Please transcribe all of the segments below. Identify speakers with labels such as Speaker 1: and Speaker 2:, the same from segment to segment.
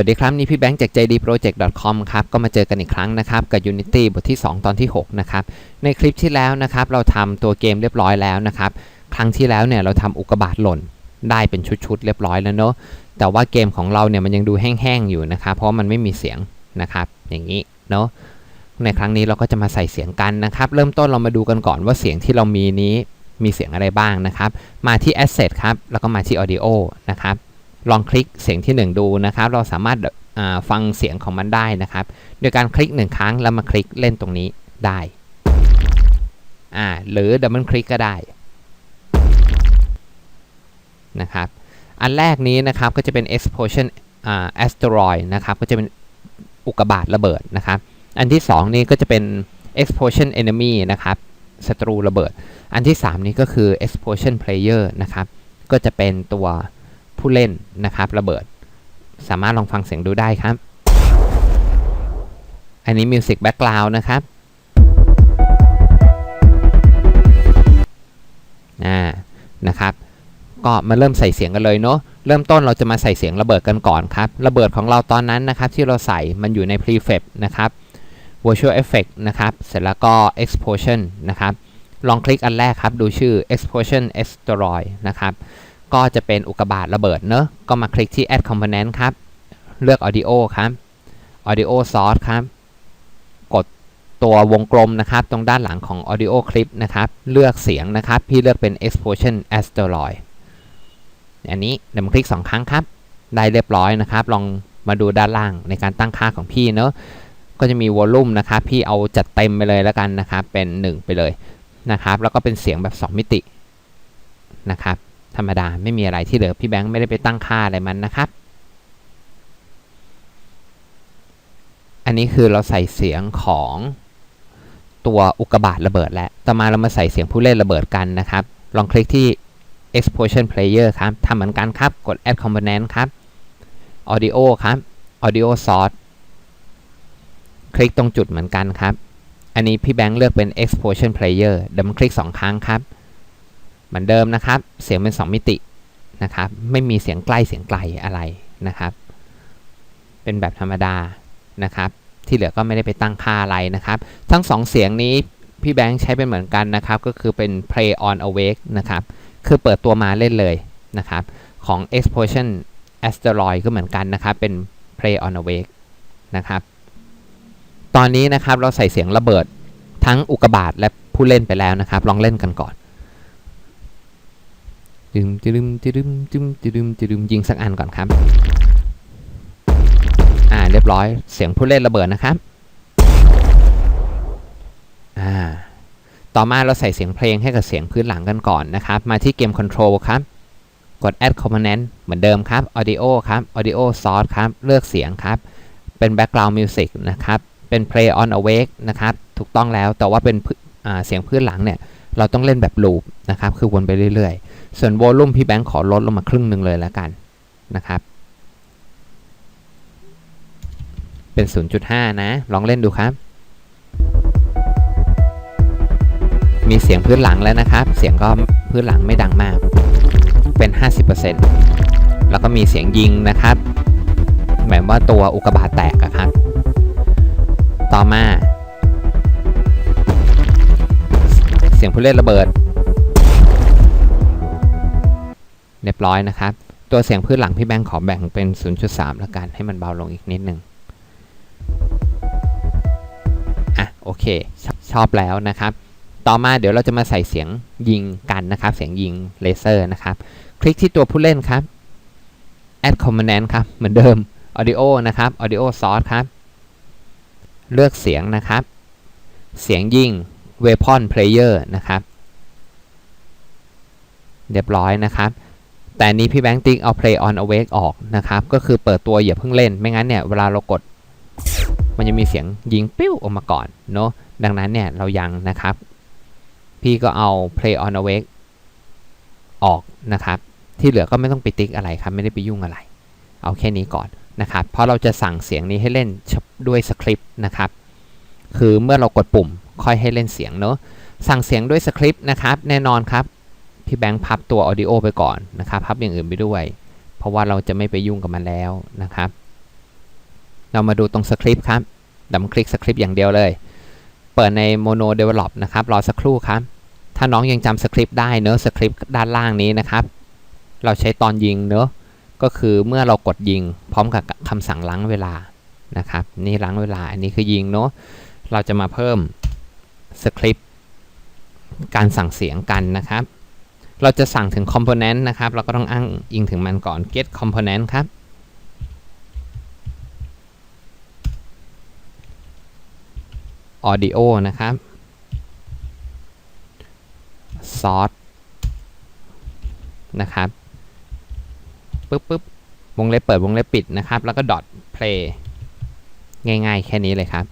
Speaker 1: วัสดีครับ นี่พี่แบงค์จาก jdproject.com ครับ ก็มาเจอกันอีกครั้งนะครับ กับ Unity บทที่ 2 ตอนที่ 6 นะครับ ในคลิปที่แล้วนะครับ เราทำตัวเกมเรียบร้อยแล้วนะครับ ครั้งที่แล้วเนี่ยเราทำอุกกาบาตหล่นได้เป็นชุดๆ เรียบร้อยแล้วเนอะแต่ว่าเกมของเราเนี่ยมันยังดูแห้งๆ อยู่นะครับ เพราะมันไม่มีเสียงนะครับ อย่างนี้เนาะในครั้งนี้เราก็จะมาใส่เสียงกันนะครับ เริ่มต้นเรามาดูกันก่อนว่าเสียงที่เรามีนี้มีเสียงอะไรบ้างนะครับ มาที่ Asset ครับแล้วก็มาที่ Audio นะครับ ลองคลิกเสียงที่ 1 ดูนะครับ เราสามารถฟังเสียงของมันได้นะครับ โดยการคลิก 1 ครั้งแล้วมาคลิกเล่นตรงนี้ได้อ่าหรือดับเบิลคลิกก็ได้นะครับอันแรกนี้นะครับก็จะเป็น explosion asteroid นะครับก็จะเป็นอุกกาบาตระเบิดนะครับ อันที่ 2 นี้ก็จะเป็น explosion enemy นะครับศัตรูระเบิด อันที่ 3 นี้ก็คือ explosion player นะครับ ก็จะเป็นตัว ผู้เล่นนะครับระเบิด สามารถลองฟังเสียงดูได้ครับ อันนี้มิวสิกแบ็กกราวน์นะครับอ่านะครับ ก็มาเริ่มใส่เสียงกันเลยเนาะเริ่มต้นเราจะมาใส่เสียงระเบิดกันก่อนครับ ระเบิดของเราตอนนั้นนะครับ ที่เราใส่มันอยู่ใน prefab นะครับ virtual effect นะครับ เสร็จแล้วก็ explosion นะครับ ลองคลิกอันแรกครับ ดูชื่อ explosion asteroid นะครับ ก็จะเป็นอุกกาบาตระเบิดเนอะก็มาคลิกที่ add component ครับ เลือก audio ครับ audio source ครับ กดตัววงกลมนะครับ ตรงด้านหลังของ audio clip นะครับ เลือกเสียงนะครับ พี่เลือกเป็น explosion asteroid อันนี้เดี๋ยวมาคลิก 2 ครั้งครับ ได้เรียบร้อยนะครับ ลองมาดูด้านล่างในการตั้งค่าของพี่เนอะก็จะมีวอลลุ่มนะครับ พี่เอาจัดเต็มไปเลยแล้วกันนะครับ เป็น 1 ไปเลยนะครับ แล้วก็เป็นเสียงแบบ 2 มิตินะครับ ธรรมดาไม่มีอะไรที่เหลือพี่แบงค์ไม่ได้ไปตั้งค่าอะไรมันนะครับ อันนี้คือเราใส่เสียงของตัวอุกกาบาตระเบิดแล้วต่อมาเรามาใส่เสียงผู้เล่นระเบิดกันนะครับ ลองคลิกที่ explosion player ครับทำเหมือนกันครับ กด add component ครับ audio ครับ audio source คลิกตรงจุดเหมือนกันครับ อันนี้พี่แบงค์เลือกเป็น explosion player เดี๋ยวมันคลิก 2 ครั้งครับ เหมือนเดิมนะครับ เสียงเป็น 2 มิตินะครับ ไม่มีเสียงใกล้เสียงไกลอะไรนะครับ เป็นแบบธรรมดานะครับ ที่เหลือก็ไม่ได้ไปตั้งค่าอะไรนะครับ ทั้ง 2 เสียงนี้พี่แบงค์ใช้เป็นเหมือนกันนะครับ ก็คือเป็น play on awake นะครับ คือเปิดตัวมาเล่นเลยนะครับ ของ explosion asteroid ก็เหมือนกันนะครับ เป็น play on awake นะครับ ตอนนี้นะครับเราใส่เสียงระเบิดทั้งอุกกาบาตและผู้เล่นไปแล้วนะครับ ลองเล่นกันก่อน จึมจึมจึมจึมจึมจึมยิงสักอันก่อนครับ อ่าเรียบร้อยเสียงผู้เล่นระเบิดนะครับ อ่า ต่อมาเราใส่เสียงเพลงให้กับเสียงพื้นหลังกันก่อนนะครับ มาที่เกม Control ครับ กด Add Component เหมือนเดิมครับ Audio ครับ Audio Source ครับ เลือกเสียงครับ เป็น Background Music นะครับ เป็น Play on Awake นะครับ ถูกต้องแล้วแต่ว่าเป็นเสียงพื้นหลังเนี่ย เราต้องเล่นแบบลูปนะครับ คือวนไปเรื่อยๆ ส่วนโวลูมพี่แบงค์ขอลดลงมาครึ่งหนึ่งเลยแล้วกันนะครับ เป็น 0.5 นะ ลองเล่นดูครับ มีเสียงพื้นหลังแล้วนะครับ เสียงก็พื้นหลังไม่ดังมาก เป็น 50%แล้วก็มีเสียงยิงนะครับ หมายว่าตัวอุกกาบาตแตกอะครับ ต่อมา สียงผู้เล่นระเบิด เรียบร้อยนะครับ ตัวเสียงพื้นหลังพี่แบงค์ขอแบ่งเป็น 0.3 แล้วกันให้มันเบาลงอีกนิดนึงอะโอเคชชอบแล้วนะครับ ต่อมาเดี๋ยวเราจะมาใส่เสียงยิงกันนะครับ เสียงยิงเลเซอร์นะครับ คลิกที่ตัวผู้เล่นครับ add component ครับ เหมือนเดิม audio นะครับ audio source ครับ เลือกเสียงนะครับ เสียงยิง weapon player นะครับ เรียบร้อยนะครับ แต่นี้พี่แบงค์ติ๊กเอา play on awake ออกนะครับ ก็คือเปิดตัวอย่าเพิ่งเล่น ไม่งั้นเนี่ยเวลาเรากด มันจะมีเสียงยิงปิ้วออกมาก่อนเนาะ ดังนั้นเนี่ยเรายังนะครับ พี่ก็เอา play on awake ออกนะครับ ที่เหลือก็ไม่ต้องไปติ๊กอะไรครับ ไม่ได้ไปยุ่งอะไร เอาแค่นี้ก่อนนะครับ เพราะเราจะสั่งเสียงนี้ให้เล่นด้วยสคริปต์นะครับ คือเมื่อเรากดปุ่ม ค่อยให้เล่นเสียงเนาะสั่งเสียงด้วยสคริปต์นะครับแน่นอนครับพี่แบงค์พับตัว audio ไปก่อนนะครับพับอย่างอื่นไปด้วย เพราะว่าเราจะไม่ไปยุ่งกับมันแล้วนะครับ เรามาดูตรงสคริปต์ครับดับคลิกสคริปต์อย่างเดียวเลย เปิดใน Mono Develop นะครับรอสักครู่ครับ ถ้าน้องยังจำสคริปต์ได้เนอะสคริปต์ด้านล่างนี้นะครับ เราใช้ตอนยิงเนอะก็คือเมื่อเรากดยิงพร้อมกับคำสั่งล้างเวลานะครับ นี่ล้างเวลาอันนี้คือยิงเนอะเราจะมาเพิ่ม สคริปต์การสั่งเสียงกันนะครับ เราจะสั่งถึง component นะครับ เราก็ต้องอ้างอิงถึงมันก่อน get component ครับ audio นะครับ source นะครับปึ๊บปึ๊บวงเล็บเปิดวงเล็บปิดนะครับ แล้วก็ dot play ง่ายๆ แค่นี้เลยครับ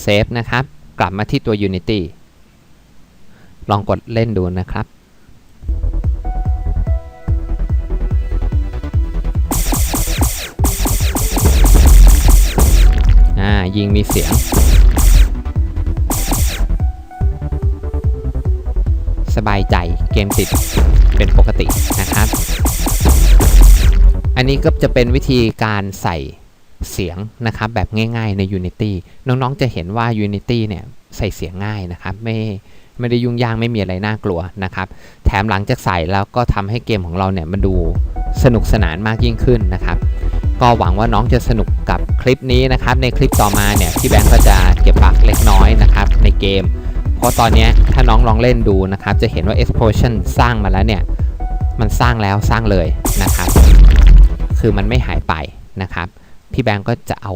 Speaker 1: เซฟนะครับ กลับมาที่ตัว Unity ลองกดเล่นดูนะครับ อ่า ยิงมีเสียง สบายใจเกมติดเป็นปกตินะครับ อันนี้ก็จะเป็นวิธีการใส่ เสียงนะครับแบบง่ายๆใน Unity น้องๆจะเห็นว่า Unity เนี่ยใส่เสียงง่ายนะครับไม่ไม่ได้ยุ่งยากไม่มีอะไรน่ากลัวนะครับ แถมหลังจากใส่แล้วก็ทำให้เกมของเราเนี่ยมันดูสนุกสนานมากยิ่งขึ้นนะครับ ก็หวังว่าน้องจะสนุกกับคลิปนี้นะครับ ในคลิปต่อมาเนี่ยพี่แบงก์ก็จะเก็บบักเล็กน้อยนะครับในเกม เพราะตอนนี้ถ้าน้องลองเล่นดูนะครับ จะเห็นว่า explosion สร้างมาแล้วเนี่ยมันสร้างแล้วสร้างเลยนะครับ คือมันไม่หายไปนะครับ พี่แบงก์ก็จะเอา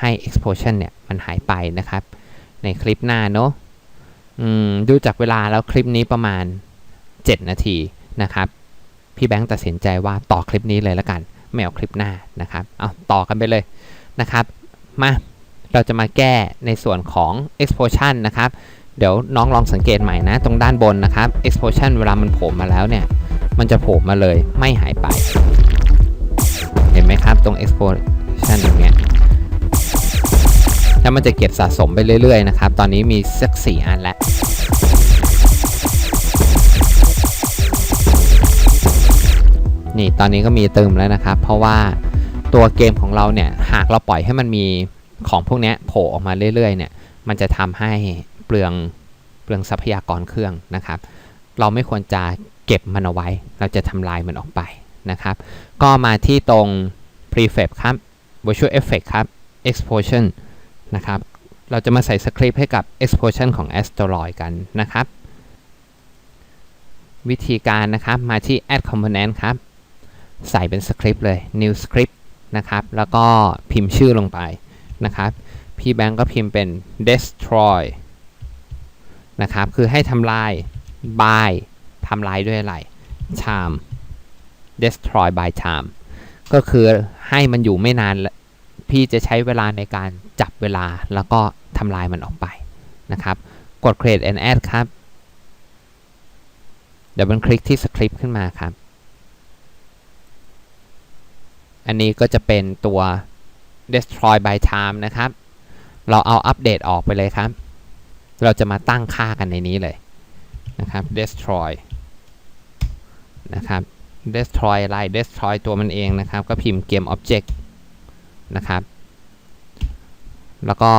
Speaker 1: ให้ explosion เนี่ยมันหายไปนะครับ ในคลิปหน้าเนาะดูจากเวลาแล้วคลิปนี้ประมาณ 7 นาทีนะครับ พี่แบงค์ตัดสินใจว่าต่อคลิปนี้เลยละกัน ไม่เอาคลิปหน้านะครับเอาต่อกันไปเลยนะครับมาเราจะมาแก้ในส่วนของ explosion นะครับ เดี๋ยวน้องลองสังเกตใหม่นะ ตรงด้านบนนะครับ explosion เวลามันโผล่มาแล้วเนี่ย มันจะโผล่มาเลยไม่หายไป เห็นไหมครับตรง explosion ตรงเนี้ยแล้วมันจะเก็บสะสมไปเรื่อยๆนะครับ ตอนนี้มีสักสี่อันแล้วนี่ตอนนี้ก็มีเติมแล้วนะครับ เพราะว่าตัวเกมของเราเนี่ยหากเราปล่อยให้มันมีของพวกนี้โผล่ออกมาเรื่อยๆเนี่ยมันจะทำให้เปลืองเปลืองทรัพยากรเครื่องนะครับ เราไม่ควรจะเก็บมันเอาไว้ เราจะทำลายมันออกไปนะครับ ก็มาที่ตรง prefab ครับ virtual effect ครับ explosion นะครับ เราจะมาใส่สคริปต์ให้กับ explosion ของ asteroid กันนะครับ วิธีการนะครับมาที่ add component ครับ ใส่เป็นสคริปต์เลย new script นะครับ แล้วก็พิมพ์ชื่อลงไปนะครับ พี่แบงก์ก็พิมพ์เป็น destroy นะครับ คือให้ทำลาย by ทำลายด้วยอะไร time destroy by time ก็คือให้มันอยู่ไม่นาน พี่จะใช้เวลาในการจับเวลาแล้วก็ทำลายมันออกไปนะครับ กด create and add ครับเดี๋ยวมันคลิกที่สคริปต์ขึ้นมาครับ อันนี้ก็จะเป็นตัว destroy by time นะครับ เราเอาอัปเดตออกไปเลยครับ เราจะมาตั้งค่ากันในนี้เลยนะครับ destroy นะครับ destroy อะไร destroy ตัวมันเองนะครับ ก็พิมพ์ game object นะครับ แล้วก็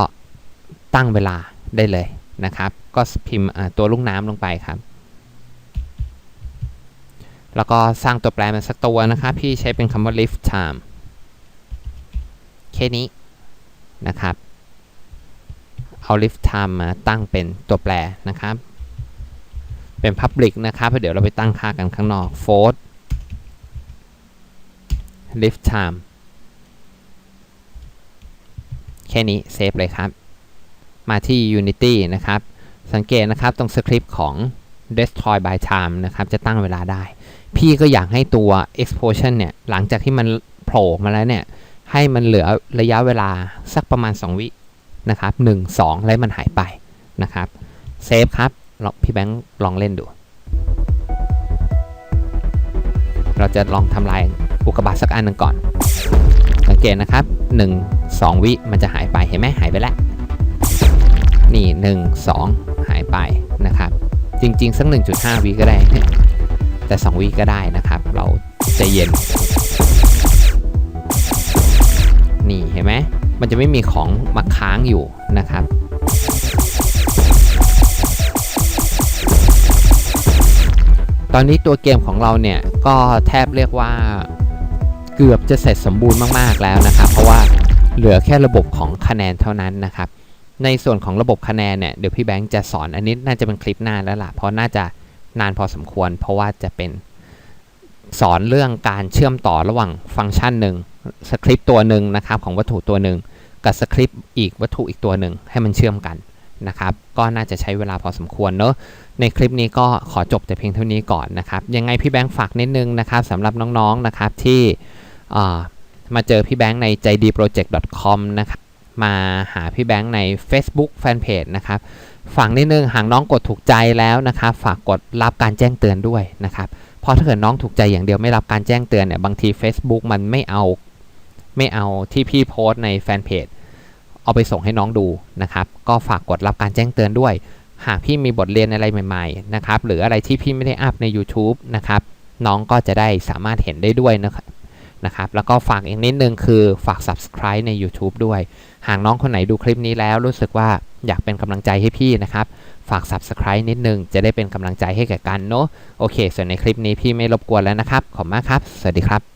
Speaker 1: ตั้งเวลาได้เลยนะครับ ก็พิมพ์ตัวลูกน้ำลงไปครับ แล้วก็สร้างตัวแปรมันสักตัวนะครับ พี่ใช้เป็นคำว่า lift time แค่นี้นะครับ เอา lift time มาตั้งเป็นตัวแปรนะครับ เป็น public นะครับเพราะเดี๋ยวเราไปตั้งค่ากันข้างนอก float lift time แค่นี้เซฟเลยครับ มาที่ Unity นะครับ สังเกตนะครับตรงสคริปต์ของ destroy by time นะครับ จะตั้งเวลาได้ พี่ก็อยากให้ตัว explosion เนี่ย หลังจากที่มันโผล่มาแล้วเนี่ย ให้มันเหลือระยะเวลาสักประมาณ 2 วินะครับ1 2 แล้วมันหายไปนะครับ เซฟครับ พี่แบงค์ลองเล่นดู เราจะลองทำลาย อุกกาบาตสักอันหนึ่งก่อน สังเกตนะครับ 1 2 วิมันจะหายไปเห็นไหมหายไปแล้ว นี่ 1 2 หายไปนะครับ จริง ๆ สัก 1.5 วิก็ได้ แต่ 2 วิก็ได้นะครับ เราใจเย็น นี่เห็นไหมมันจะไม่มีของมาค้างอยู่นะครับตอนนี้ตัวเกมของเราเนี่ย ก็แทบเรียกว่า เกือบจะเสร็จสมบูรณ์มากๆแล้วนะครับ เพราะว่าเหลือแค่ระบบของคะแนนเท่านั้นนะครับ ในส่วนของระบบคะแนนเนี่ยเดี๋ยวพี่แบงค์จะสอนอันนี้น่าจะเป็นคลิปหน้าแล้วล่ะเพราะน่าจะนานพอสมควร เพราะว่าจะเป็นสอนเรื่องการเชื่อมต่อระหว่างฟังก์ชันหนึ่งสคริปต์ตัวหนึ่งนะครับของวัตถุตัวหนึ่งกับสคริปต์อีกวัตถุอีกตัวหนึ่งให้มันเชื่อมกันนะครับก็น่าจะใช้เวลาพอสมควรเนอะในคลิปนี้ก็ขอจบแต่เพียงเท่านี้ก่อนนะครับ ยังไงพี่แบงค์ฝากนิดนึงนะครับสำหรับน้องๆนะครับที่ มาเจอพี่แบงค์ในใจดี project.com นะครับมาหาพี่แบงค์ใน Facebook Fanpage นะครับฝากนิดนึงหากน้องกดถูกใจแล้วนะครับฝากกดรับการแจ้งเตือนด้วยนะครับเพราะถ้าเกิดน้องถูกใจอย่างเดียวไม่รับการแจ้งเตือนเนี่ยบางที Facebook มันไม่เอาไม่เอาที่พี่โพสต์ในแฟนเพจเอาไปส่งให้น้องดูนะครับ ก็ฝากกดรับการแจ้งเตือนด้วย หากพี่มีบทเรียนอะไรใหม่ๆนะครับหรืออะไรที่พี่ไม่ได้อัพใน YouTube นะครับน้องก็จะได้สามารถเห็นได้ด้วยนะครับ นะครับ แล้วก็ฝากอีกนิดนึงคือฝาก subscribe ใน YouTube ด้วย หากน้องคนไหนดูคลิปนี้แล้วรู้สึกว่าอยากเป็นกำลังใจให้พี่นะครับ ฝาก subscribe นิดนึง จะได้เป็นกำลังใจให้แก่กันเนาะโอเค ส่วนในคลิปนี้พี่ไม่รบกวนแล้วนะครับ ขอบคุณมากครับ สวัสดีครับ